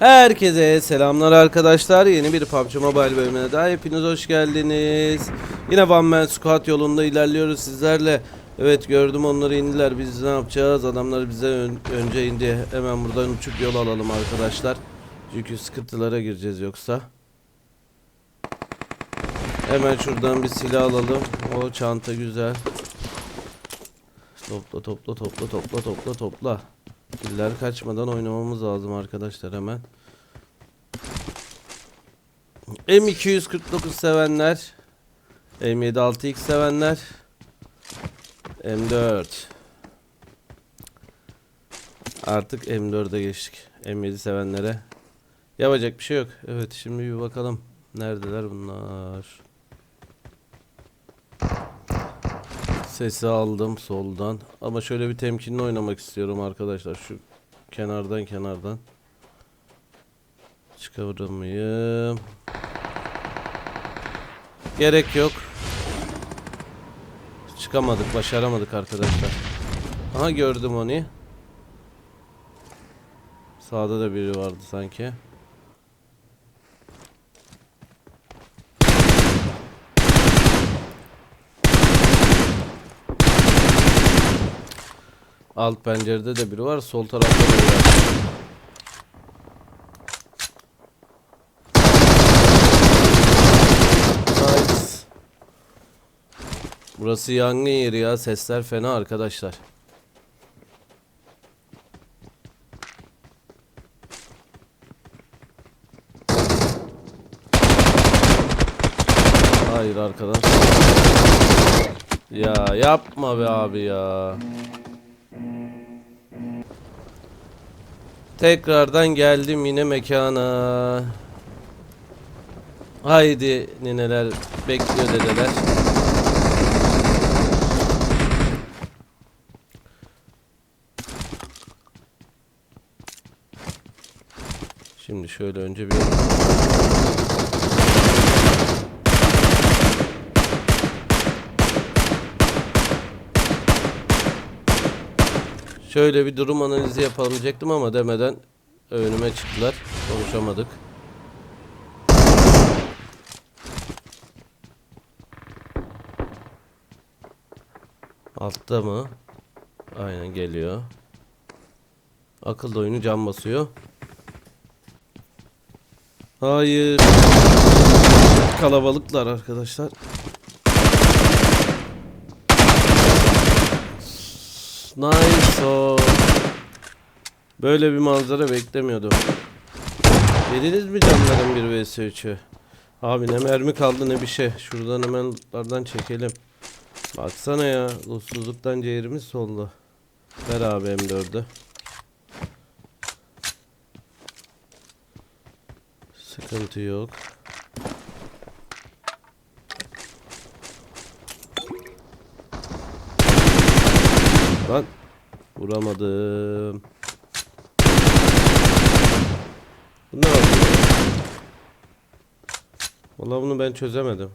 Herkese selamlar arkadaşlar. Yeni bir PUBG Mobile bölümüne daha hepiniz hoş geldiniz. Yine One Man Squad yolunda ilerliyoruz sizlerle. Evet gördüm onları indiler. Biz ne yapacağız? Adamlar bize ön- önce indi. Hemen buradan uçup yol alalım arkadaşlar. Çünkü sıkıntılara gireceğiz yoksa. Hemen şuradan bir silah alalım. O çanta güzel. Topla topla topla topla topla topla. Killer kaçmadan oynamamız lazım arkadaşlar hemen. M249 sevenler. M7 6X sevenler. M4. Artık M4'e geçtik. M7 sevenlere. Yapacak bir şey yok. Evet şimdi bir bakalım. Neredeler bunlar? Sesi aldım soldan. Ama şöyle bir temkinli oynamak istiyorum arkadaşlar. Şu kenardan kenardan. Miyim? Gerek yok. Çıkamadık, başaramadık arkadaşlar. Aha gördüm onu. Sağda da biri vardı sanki. Alt pencerede de biri var, sol tarafta da biri var. Burası yangın yeri ya, sesler fena arkadaşlar. Hayır arkadaş. Ya yapma be abi ya. Tekrardan geldim yine mekana. Haydi nineler bekliyor dedeler. Şimdi şöyle önce bir Şöyle bir durum analizi yapalım diyecektim ama demeden önüme çıktılar. Konuşamadık. Altta mı? Aynen geliyor. Akıl oyunu cam basıyor. Hayır. Kalabalıklar arkadaşlar. Nice. Böyle bir manzara beklemiyordum. Yediniz mi canlarım bir vs 3'ü? Abi ne mermi kaldı ne bir şey. Şuradan hemen lootlardan çekelim. Baksana ya. Lootsuzluktan ciğerimiz soldu. Ver abi M4'ü. Sıkıntı yok. Lan vuramadım. Bu ne yapıyor? Vallahi bunu ben çözemedim.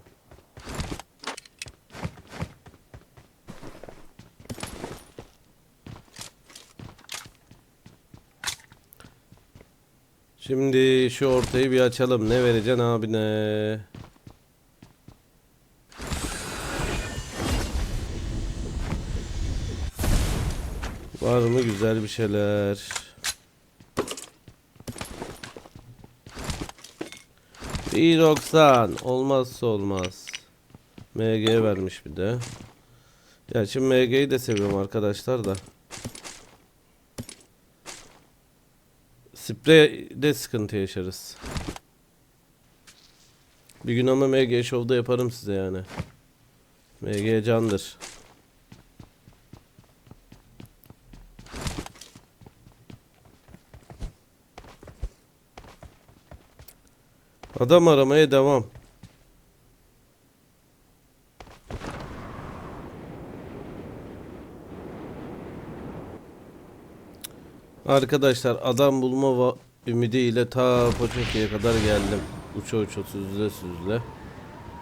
Şimdi şu ortayı bir açalım. Ne vereceksin abi mı güzel bir şeyler? Bir 90 olmazsa olmaz. MG vermiş bir de. Ya şimdi MG'yi de seviyorum arkadaşlar da. Spreyde sıkıntı yaşarız. Bir gün ama MG Show'da yaparım size yani. MG candır. Adam aramaya devam. Arkadaşlar adam bulma ümidiyle ta Poçoki'ye kadar geldim. Uça uça süzle süzle.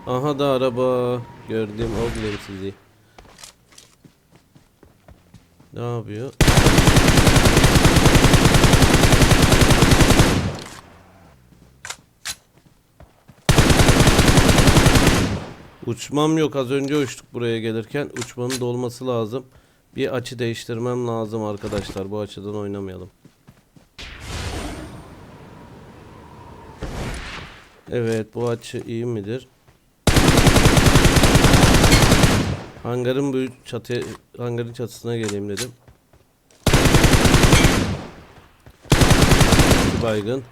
Aha da araba. Gördüm oğlum sizi. Ne yapıyor? Uçmam yok. Az önce uçtuk buraya gelirken. Uçmanın da olması lazım. Bir açı değiştirmem lazım arkadaşlar. Bu açıdan oynamayalım. Evet bu açı iyi midir? Hangarın bu çatıya hangarın çatısına geleyim dedim. Baygın.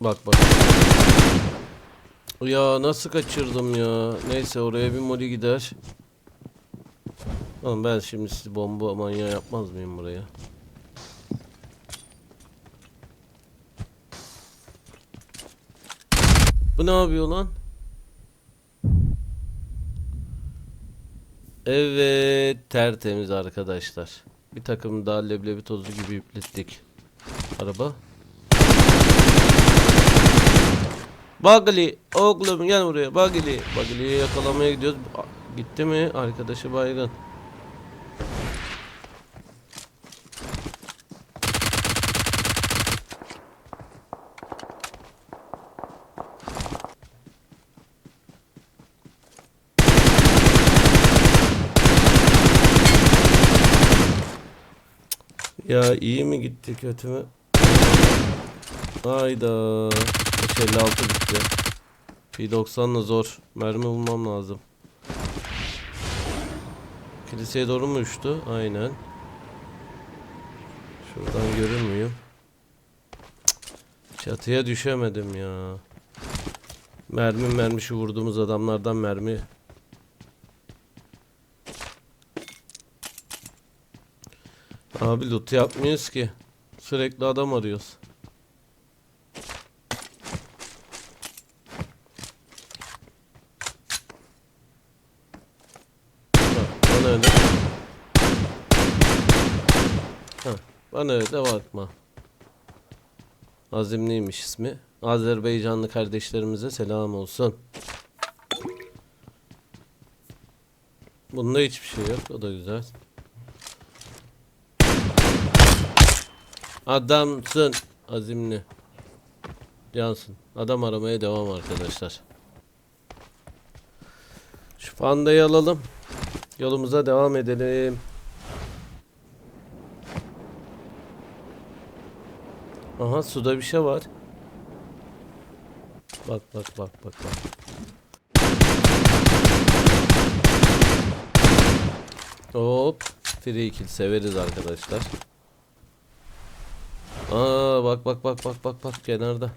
Bak bak. Ya nasıl kaçırdım ya. Neyse oraya bir moli gider. Oğlum ben şimdi sizi bomba manyağı yapmaz mıyım buraya? Bu ne yapıyor lan? Evet tertemiz arkadaşlar. Bir takım daha leblebi tozu gibi yüklettik. Araba. Bagli oğlum gel buraya Bagli. Bagli'yi yakalamaya gidiyoruz. Gitti mi? Arkadaşı baygın. Ya iyi mi gitti kötü mü? Hayda. 556 bitti. P90'la zor. Mermi bulmam lazım. Kiliseye doğru mu uçtu? Aynen. Şuradan görür. Çatıya düşemedim ya. Mermi mermi vurduğumuz adamlardan mermi. Abi loot yapmıyoruz ki. Sürekli adam arıyoruz. Bak, bana öyle. Heh, bana öyle bakma. Azimliymiş ismi. Azerbaycanlı kardeşlerimize selam olsun. Bunda hiçbir şey yok. O da güzel. Adamsın. Azimli. Cansın. Adam aramaya devam arkadaşlar. Şu pandayı alalım. Yolumuza devam edelim. Aha suda bir şey var. Bak bak bak bak bak. Hop. Free kill severiz arkadaşlar. Aa bak bak bak bak bak bak kenarda.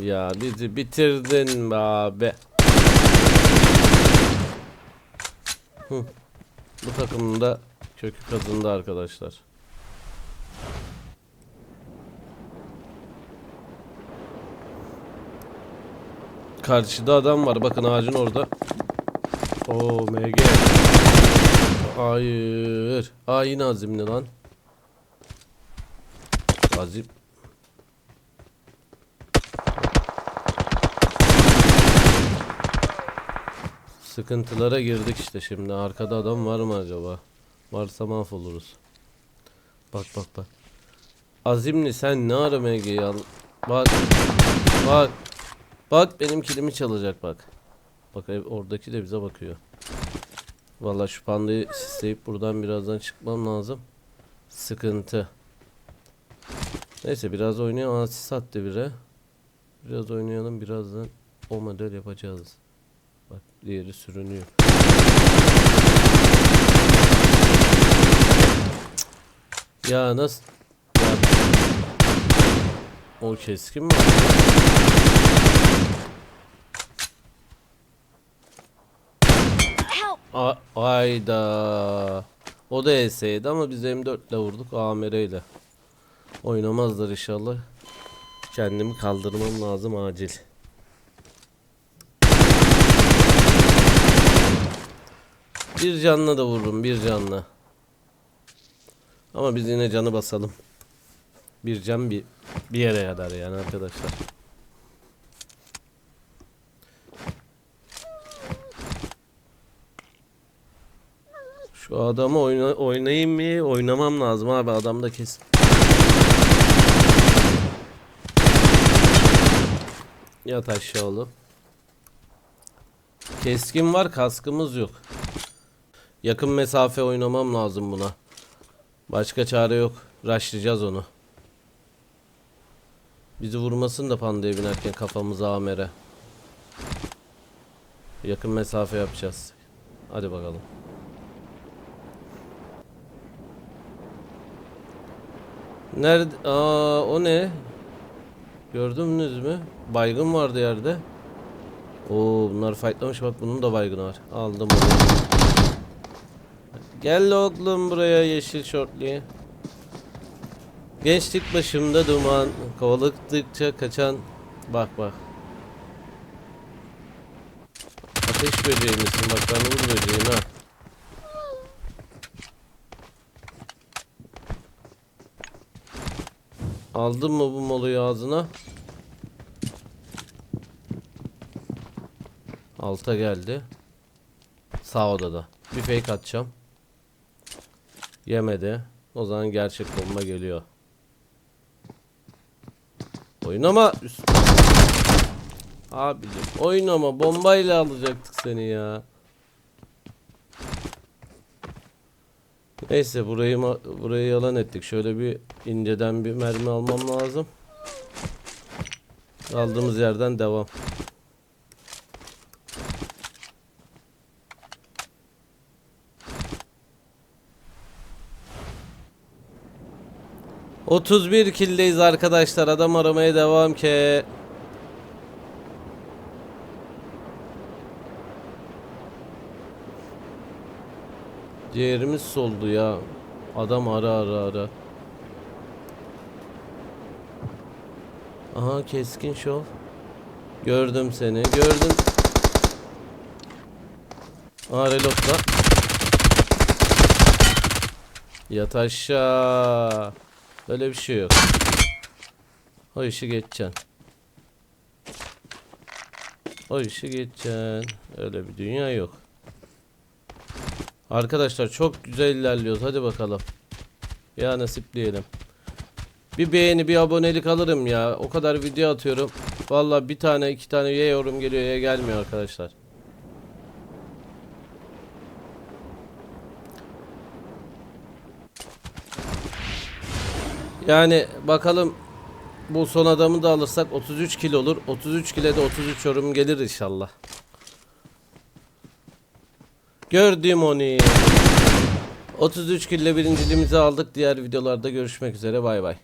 Ya bizi bitirdin be abi. Hı. Bu takımın da kökü kazındı arkadaşlar. Karşıda adam var. Bakın ağacın orada. Oo MG. Hayır. Aa yine azimli lan. Azim. Sıkıntılara girdik işte şimdi. Arkada adam var mı acaba? Varsa mahvoluruz. Bak bak bak. Azimli sen ne ara MG'yi al? Bak. Bak. Bak benim kilimi çalacak bak. Bak oradaki de bize bakıyor. Vallahi şu pandayı sisleyip buradan birazdan çıkmam lazım. Sıkıntı. Neyse biraz oynayalım. Aa sis attı bire. Biraz oynayalım. Birazdan o model yapacağız. Bak diğeri sürünüyor. Ya nasıl? Ya. O keskin mi? A Ayda. O da ES'ydi ama biz M4 ile vurduk AMR ile. Oynamazlar inşallah. Kendimi kaldırmam lazım acil. Bir canla da vururum bir canla. Ama biz yine canı basalım. Bir can bir, bir yere kadar yani arkadaşlar. Şu adamı oyna, oynayayım mı? Oynamam lazım abi adam da kesin. Yat aşağı oğlum. Keskin var kaskımız yok. Yakın mesafe oynamam lazım buna. Başka çare yok. Rushlayacağız onu. Bizi vurmasın da pandaya binerken kafamıza amere. Yakın mesafe yapacağız. Hadi bakalım. Nerede? Aa o ne? Gördünüz mü? Baygın vardı yerde. Oo bunlar fightlamış bak bunun da baygını var. Aldım onu. Gel oğlum buraya yeşil şortlu. Gençlik başımda duman, kovaladıkça kaçan. Bak bak. Ateş böceği misin? Bak ben vur böceğim ha. Aldın mı bu moluyu ağzına? Alta geldi. Sağ odada. Bir fake atacağım. Yemedi. O zaman gerçek bomba geliyor. Oynama. Üst... Abicim oynama. Bombayla alacaktık seni ya. Neyse burayı burayı yalan ettik. Şöyle bir inceden bir mermi almam lazım. Aldığımız yerden devam. ...31 kildeyiz arkadaşlar. Adam aramaya devam ki. Ciğerimiz soldu ya. Adam ara ara ara. Aha keskin şov. Gördüm seni. Gördüm. Aha reloadla. Yat aşağı. Öyle bir şey yok. O işi geçeceksin. O işi geçeceksin. Öyle bir dünya yok. Arkadaşlar çok güzel ilerliyoruz. Hadi bakalım. Ya nasip diyelim. Bir beğeni bir abonelik alırım ya. O kadar video atıyorum. Vallahi bir tane iki tane ya yorum geliyor ya gelmiyor arkadaşlar. Yani bakalım bu son adamı da alırsak 33 kilo olur. 33 kilo de 33 yorum gelir inşallah. Gördüm onu. 33 kille birinciliğimizi aldık. Diğer videolarda görüşmek üzere. Bay bay.